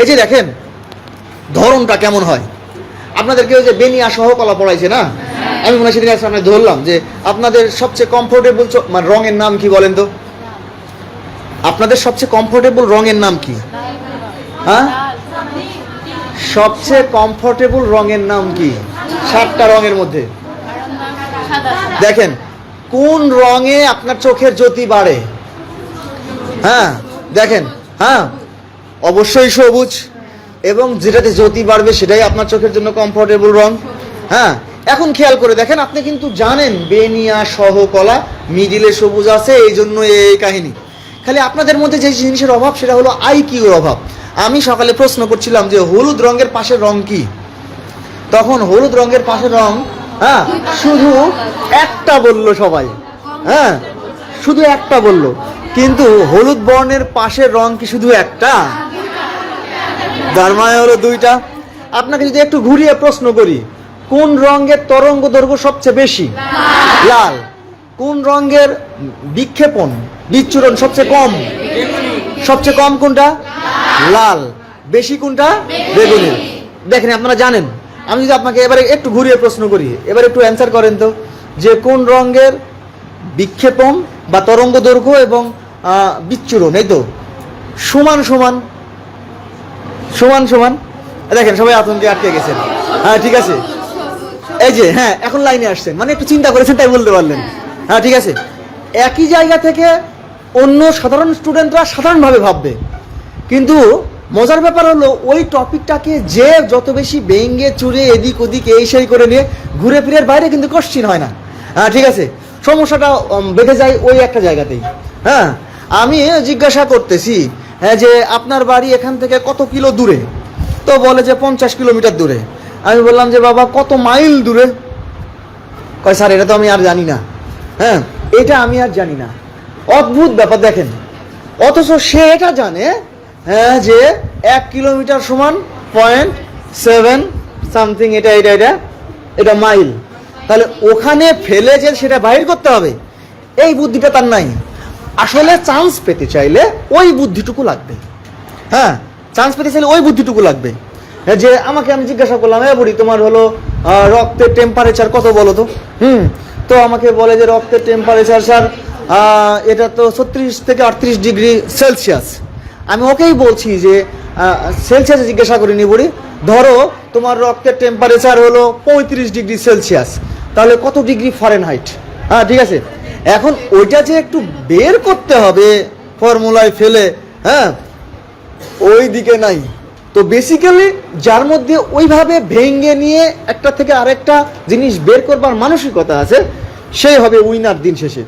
এই যে দেখেন, ধরনটা কেমন হয়? আপনাদেরকে ওই যে বেনিয়া সহকলা পড়াইছে না? আমি মনে সেদিন সামনে ধরলাম যে আপনাদের সবচেয়ে কমফোর্টেবল মানে রঙের নাম কি বলেন তো? আপনাদের সবচেয়ে কমফোর্টেবল রঙের নাম কি? হ্যাঁ? সবচেয়ে কমফোর্টেবল রঙের নাম কি? সাতটা রঙের মধ্যে। দেখেন, কোন রঙে আপনার চোখের জ্যোতি বাড়ে? হ্যাঁ দেখেন হ্যাঁ অবশ্যই সবুজ এবং যেটাতে জ্যোতি বাড়বে সেটাই আপনার চোখের জন্য কমফোর্টেবল রং। হ্যাঁ এখন খেয়াল করে দেখেন, আপনি কিন্তু জানেন বেনিয়া সহ কলা মিডিলে সবুজ আছে, এই জন্য এই কাহিনী। খালি আপনাদের মধ্যে যে জিনিসের অভাব, সেটা হলো আইকিউর অভাব। আমি সকালে প্রশ্ন করছিলাম যে হলুদ রঙের পাশের রং কি? তখন হলুদ রঙের পাশের রং হ্যাঁ শুধু একটা বলল সবাই। হ্যাঁ শুধু একটা বলল। কিন্তু হলুদ বর্ণের পাশের রং কি শুধু একটা? দারমায় হলো দুইটা। আপনাকে যদি একটু ঘুরিয়ে প্রশ্ন করি, কোন রঙের তরঙ্গ দৈর্ঘ্য সবচেয়ে বেশি? লাল। কোন রঙের বিক্ষেপণ, বিচ্ছুরণ সবচেয়ে কম? সবচেয়ে কম কোনটা? লাল। বেশি কোনটা? বেগুনি। দেখেন, আপনারা জানেন। আমি যদি আপনাকে এবারে একটু ঘুরিয়ে প্রশ্ন করি, এবারে একটু অ্যান্সার করেন তো, যে কোন রঙের বিক্ষেপণ বা তরঙ্গ দৈর্ঘ্য এবং বিচ্ছুরণ, এই তো, সমান সমান সমান সমান। দেখেন, সবাই আতঙ্কে আটকে গেছেন। হ্যাঁ ঠিক আছে। এই যে হ্যাঁ এখন লাইনে আসছেন। মানে একটু চিন্তা করেছেন, তাই বলতে পারলেন। হ্যাঁ ঠিক আছে। একই জায়গা থেকে অন্য সাধারণ স্টুডেন্টরা সাধারণভাবে ভাববে। কিন্তু মজার ব্যাপার হলো, ওই টপিকটাকে যে যত বেশি বেঙ্গে চুরে এদিক ওদিক এই সেই করে নিয়ে ঘুরে ফিরে বাইরে কিন্তু কোশ্চিন হয় না। হ্যাঁ ঠিক আছে। সমস্যাটা বেঁধে যায় ওই একটা জায়গাতেই। হ্যাঁ আমি জিজ্ঞাসা করতেছি হ্যাঁ যে আপনার বাড়ি এখান থেকে কত কিলো দূরে? তো বলে যে পঞ্চাশ কিলোমিটার দূরে। আমি বললাম যে, বাবা, কত মাইল দূরে? কয়, স্যার, এটা তো আমি আর জানি না। হ্যাঁ এটা আমি আর জানি না। অদ্ভুত ব্যাপার, দেখেন। অথচ সে এটা জানে হ্যাঁ যে এক কিলোমিটার সমান পয়েন্ট সেভেন সামথিং এটা এটা এটা এটা মাইল। তাহলে ওখানে ফেলে যে সেটা বাইর করতে হবে, এই বুদ্ধিটা তার নাই। আসলে চান্স পেতে চাইলে ওই বুদ্ধিটুকু লাগবে। হ্যাঁ চান্স পেতে চাইলে ওই বুদ্ধিটুকু লাগবে। যে আমাকে আমি জিজ্ঞাসা করলাম, এ বুড়ি, তোমার হলো রক্তের টেম্পারেচার কত বলো তো? হুম, তো আমাকে বলে যে রক্তের টেম্পারেচার স্যার এটা তো ছত্রিশ থেকে আটত্রিশ ডিগ্রি সেলসিয়াস। আমি ওকেই বলছি যে সেলসিয়াসে জিজ্ঞাসা করিনি বুড়ি। ধরো, তোমার রক্তের টেম্পারেচার হলো পঁয়ত্রিশ ডিগ্রি সেলসিয়াস। তাহলে কত ডিগ্রি ফরেনহাইট হ্যাঁ ঠিক আছে? এখন ওইটা যে একটু বের করতে হবে ফর্মুলায় ফেলে হ্যাঁ ওই দিকে নাই। তো বেসিক্যালি যার মধ্যে ওইভাবে ভেঙ্গে নিয়ে একটা থেকে আরেকটা জিনিস বের করবার মানসিকতা আছে সেই হবে উইনার দিন শেষে।